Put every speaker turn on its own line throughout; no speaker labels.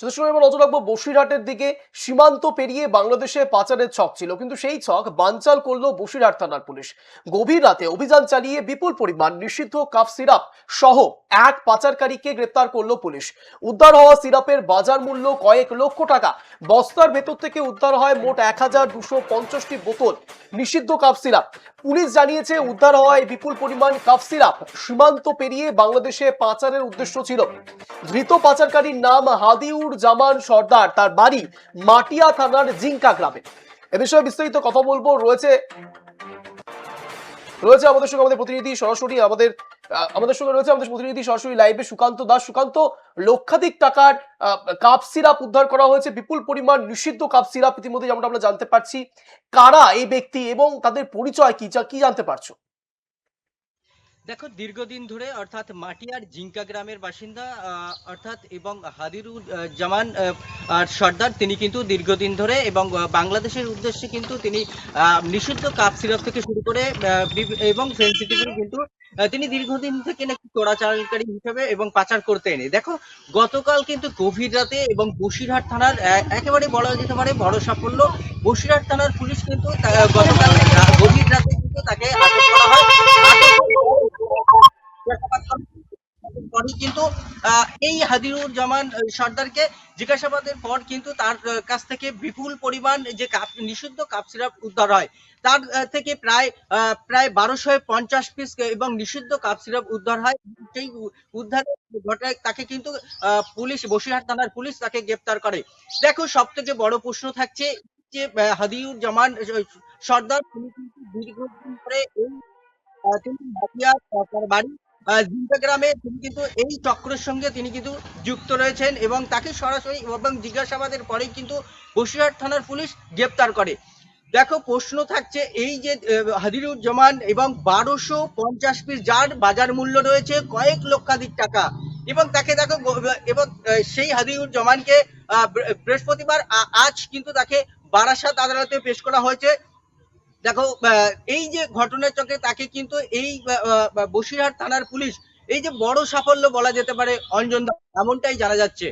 যথেষ্ট এবার নজর রাখব বসিরহাটের দিকে। সীমান্ত পেরিয়ে বাংলাদেশে পাচারের ছক ছিল, কিন্তু সেই ছক বানচাল করল বসিরহাট থানার পুলিশ। গভীর রাতে অভিযান চালিয়ে বিপুল পরিমাণ নিষিদ্ধ কাফ সিরাপ সহ এক পাচারকারীকে গ্রেপ্তার করল পুলিশ। উদ্ধার হওয়া সিরাপের বাজার মূল্য কয়েক লক্ষ টাকা। বস্তার ভেতর থেকে উদ্ধার হয় মোট এক হাজার দুশো পঞ্চাশটি বোতল নিষিদ্ধ কাফ সিরাপ। পুলিশ জানিয়েছে, উদ্ধার হওয়া এই বিপুল পরিমাণ কাফ সিরাপ সীমান্ত পেরিয়ে বাংলাদেশে পাচারের উদ্দেশ্য ছিল। ধৃত পাচারকারীর নাম হাদিউর জামান সর্দার, তার বাড়ি মাটিয়া থানার জিঙ্কা গ্রামে। এ বিষয়ে বিস্তারিত কথা বলব। রয়েছে রয়েছে আমাদের সঙ্গে আমাদের প্রতিনিধি, সরাসরি আমাদের আমাদের সঙ্গে রয়েছে আমাদের প্রতিনিধি সরাসরি লাইভে সুকান্ত দাস। সুকান্ত, লক্ষাধিক টাকার কাপ সিরাপ উদ্ধার করা হয়েছে। বিপুল পরিমাণ নিষিদ্ধ কাপ সিরাপ ইতিমধ্যে যেমনটা আমরা জানতে পারছি। কারা এই ব্যক্তি এবং তাদের পরিচয় কি? যা কি জানতে পারছ?
দেখো, দীর্ঘদিন ধরে অর্থাৎ মাটিয়ার জিঙ্কা গ্রামের বাসিন্দা অর্থাৎ এবং হাদিরুল জামান আর সর্দার, তিনি কিন্তু দীর্ঘদিন ধরে এবং বাংলাদেশের উদ্দেশ্যে কিন্তু তিনি নিষিদ্ধ কাপ সিরাপ থেকে শুরু করে এবং সেন্সিটিভ কিন্তু তিনি দীর্ঘদিন থেকে নাকি চোরাচালানকারী হিসেবে এবং পাচার করতে এনে। দেখো, গতকাল কিন্তু গভীর রাতে এবং বসিরহাট থানার একেবারে বলা যেতে পারে বড় সাফল্য, বসিরহাট থানার পুলিশ কিন্তু গতকাল পরে কিন্তু এই হাদিরুর জামান সর্দারকে জিজ্ঞাসাবাদের পর কিন্তু তার কাছ থেকে বিপুল পরিমাণ যে কাপ, নিষিদ্ধ কাপ সিরাপ উদ্ধার হয়। তার থেকে প্রায় প্রায় বারোশো পঞ্চাশ পিস এবং নিষিদ্ধ কাপ সিরাপ উদ্ধার হয়। সেই উ- উদ্ধারের ঘটনায় তাকে কিন্তু পুলিশ, বসিরহাট থানার পুলিশ তাকে গ্রেপ্তার করে। দেখো সব থেকে বড় প্রশ্ন থাকছে যে হাদিউর জামান সর্দার, তিনি কিন্তু দীর্ঘদিন ধরে এই তিনি বাড়ি আহ, জিন্তা গ্রামে তিনি কিন্তু এই চক্রের সঙ্গে তিনি কিন্তু যুক্ত রয়েছেন এবং তাকে সরাসরি এবং জিজ্ঞাসাবাদের পরেই কিন্তু বসিরহাট থানার পুলিশ গ্রেপ্তার করে। দেখো প্রশ্ন থাকছে এই যে হাদিরুজ্জামান এবং বারোশো পঞ্চাশ পিস যার বাজার মূল্য রয়েছে কয়েক লক্ষাধিক টাকা এবং তাকে দেখো এবং সেই হাদিরুজ্জামানকে বৃহস্পতিবার আজ কিন্তু তাকে বারাসাত আদালতে পেশ করা হয়েছে। দেখো এই যে ঘটনার চক্রে তাকে কিন্তু এই বসিরহাট থানার পুলিশ এই যে বড় সাফল্য বলা যেতে পারে, অঞ্জন এমনটাই জানা যাচ্ছে।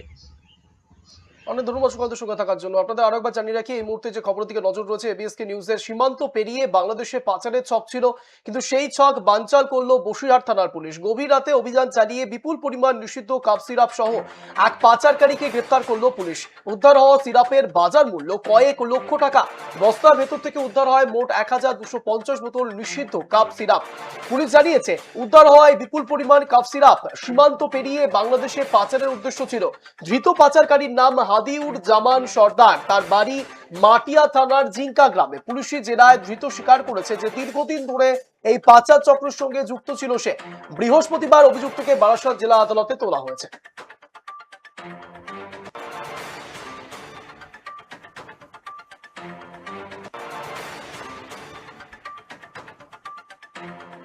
অনেক ধন্যবাদ সুকান্ত সঙ্গে থাকার জন্য। আপনাদের আরও একবার জানিয়ে রাখি, এই মুহূর্তে যে খবরের দিকে নজর রয়েছে এবিএসকে নিউজের সীমান্ত পেরিয়ে বাংলাদেশে পাচারের ছক ছিল, কিন্তু সেই ছক বানচাল করল বসিরহাট থানার পুলিশ। গভীর রাতে অভিযান চালিয়ে বিপুল পরিমাণ নিষিদ্ধ কাপ সিরাপ সহ এক পাচারকারীকে গ্রেপ্তার করল পুলিশ। উদ্ধার হওয়া সিরাপের বাজার মূল্য কয়েক লক্ষ টাকা। বস্তার ভেতর থেকে উদ্ধার হয় মোট এক হাজার দুশো পঞ্চাশ বোতল নিষিদ্ধ কাপ সিরাপ। পুলিশ জানিয়েছে, উদ্ধার হওয়ায় বিপুল পরিমাণ কাপ সিরাপ সীমান্ত পেরিয়ে বাংলাদেশে পাচারের উদ্দেশ্য ছিল। ধৃত পাচারকারীর নাম আদিউর জামান সর্দার। তার বাড়ি মাটিয়া থানার জিঙ্কা গ্রামে। পুলিশি জেলায় ধৃত স্বীকার করেছে যে দীর্ঘদিন ধরে এই পাচার চক্রের সঙ্গে যুক্ত ছিল সে। বৃহস্পতিবার অভিযুক্তকে বারাসাত জেলা আদালতে তোলা হয়েছে। Thank you.